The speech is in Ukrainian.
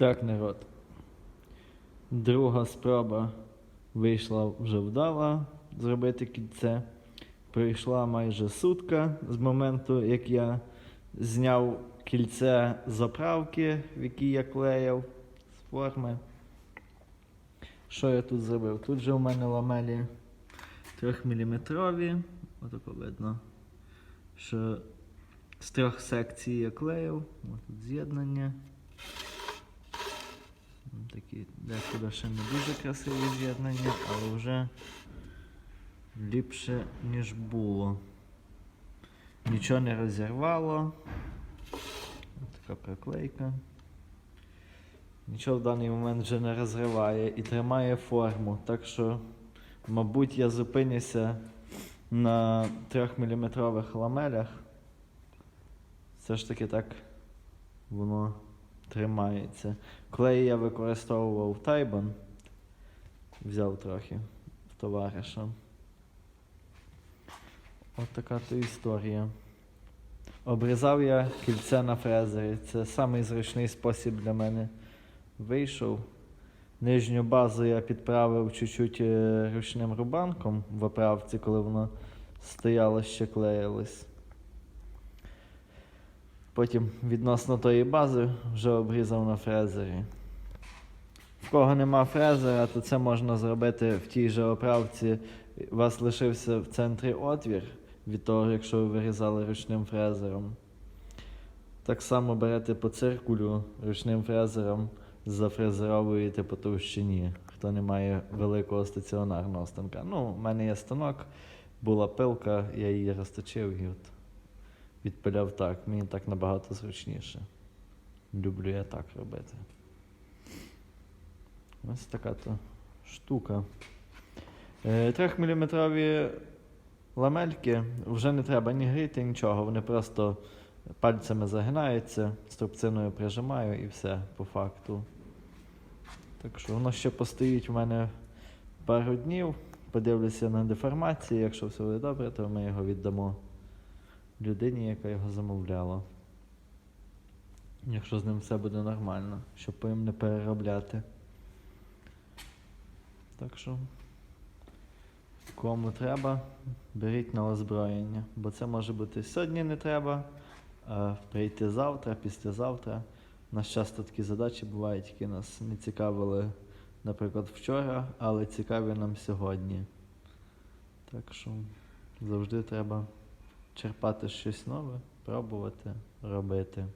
Так, народ. Друга спроба вийшла вже вдала зробити кільце. Пройшла майже сутка з моменту, як я зняв кільце заправки, в якій я клеїв з форми. Що я тут зробив? Тут же у мене ламелі 3-мм. Отако видно, що з трьох секцій я клеїв. Тут з'єднання. Такі декуди ще не дуже красиві з'єднання, але вже ліпше, ніж було. Нічого не розірвало. Така приклейка. Нічого в даний момент вже не розриває і тримає форму. Так що, мабуть, я зупинюся на 3-мм ламелях. Все ж таки так воно тримається. Клей я використовував Тайбан. Взяв трохи товариша. От така то історія. Обрізав я кільце на фрезері. Це самий зручний спосіб для мене вийшов. Нижню базу я підправив чуть-чуть е, ручним рубанком в оправці, коли воно стояло ще клеїлось. Потім відносно тої бази вже обрізав на фрезері. В кого нема фрезера, то це можна зробити в тій же оправці. У вас лишився в центрі отвір від того, якщо ви вирізали ручним фрезером. Так само берете по циркулю ручним фрезером, зафрезеровуєте по товщині, хто не має великого стаціонарного станка. Ну, у мене є станок, була пилка, я її розточив і от відпиляв так. Мені так набагато зручніше. Люблю я так робити. Ось така то штука. 3-мм ламельки вже не треба ні гріти, нічого. Вони просто пальцями загинаються, струбциною прижимаю і все по факту. Так що воно ще постоїть в мене пару днів. Подивлюся на деформації. Якщо все буде добре, то ми його віддамо людині, яка його замовляла. Якщо з ним все буде нормально, щоб потім не переробляти. Так що, кому треба, беріть на озброєння. Бо це може бути сьогодні не треба, а прийти завтра, післязавтра. Нас часто такі задачі бувають, які нас не цікавили, наприклад, вчора, але цікаві нам сьогодні. Так що завжди треба черпати щось нове, пробувати, робити.